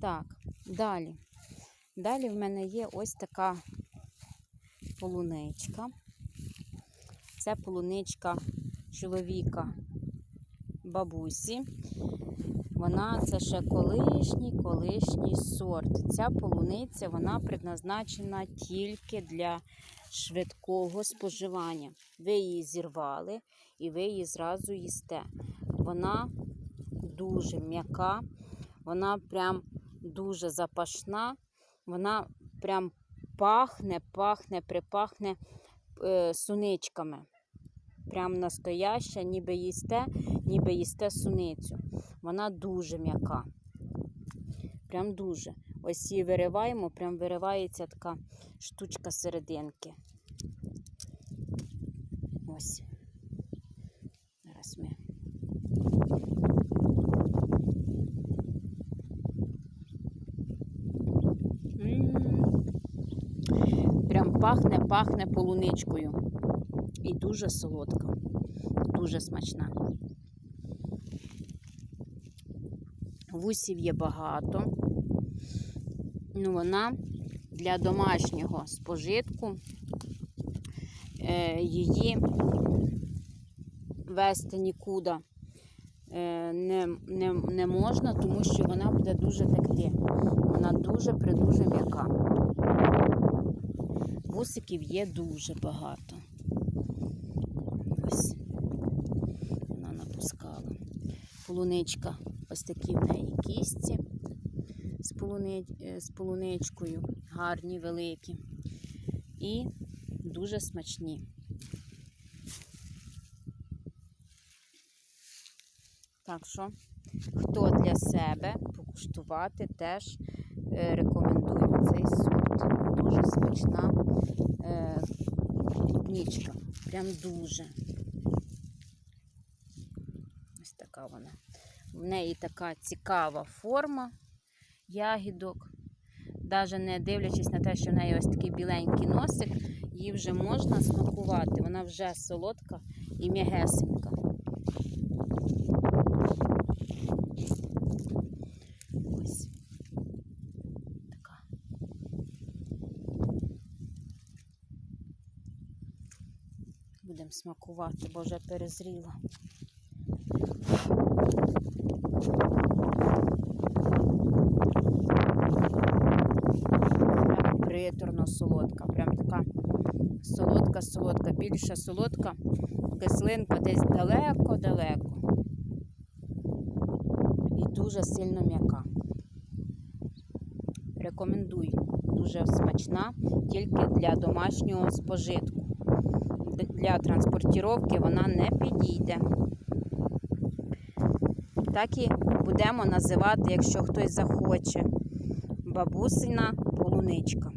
Так, далі. Далі в мене є ось така полуничка. Це полуничка чоловіка бабусі. Вона це ще колишній, колишній сорт. Ця полуниця вона предназначена тільки для швидкого споживання. Ви її зірвали і ви її зразу їсте. Вона дуже м'яка, вона прям дуже запашна, вона прям пахне, пахне, припахне е, суничками. Прям настояща, ніби їсте, ніби їсте суницю. Вона дуже м'яка. Прям дуже. Ось її вириваємо, прям виривається така штучка серединки. Ось. Зараз ми. М. Прям пахне, пахне полуничкою. І дуже солодка, дуже смачна. Вусів є багато. Ну, вона для домашнього спожитку е, її вести нікуди е, не, не, не можна, тому що вона буде дуже текти. Вона дуже придуже м'яка. Вусиків є дуже багато. Ось вона напускала. Полуничка, ось такі в неї кістці з, полуни... е, з полуничкою, гарні, великі і дуже смачні. Так що, хто для себе покуштувати, теж е, рекомендую цей сорт. Дуже смачна е, клубничка. Прям дуже. Ось така вона. В неї така цікава форма ягідок. Навіть не дивлячись на те, що в неї ось такий біленький носик, її вже можна смакувати. Вона вже солодка і м'ягесенька. Будемо смакувати, бо вже перезріла. Прям приторно солодка, прям така солодка-солодка, більша солодка, кислинка десь далеко-далеко. І дуже сильно м'яка. Рекомендую. Дуже смачна, тільки для домашнього спожитку. Для транспортіровки вона не підійде. Так і будемо називати, якщо хтось захоче, бабусина полуничка.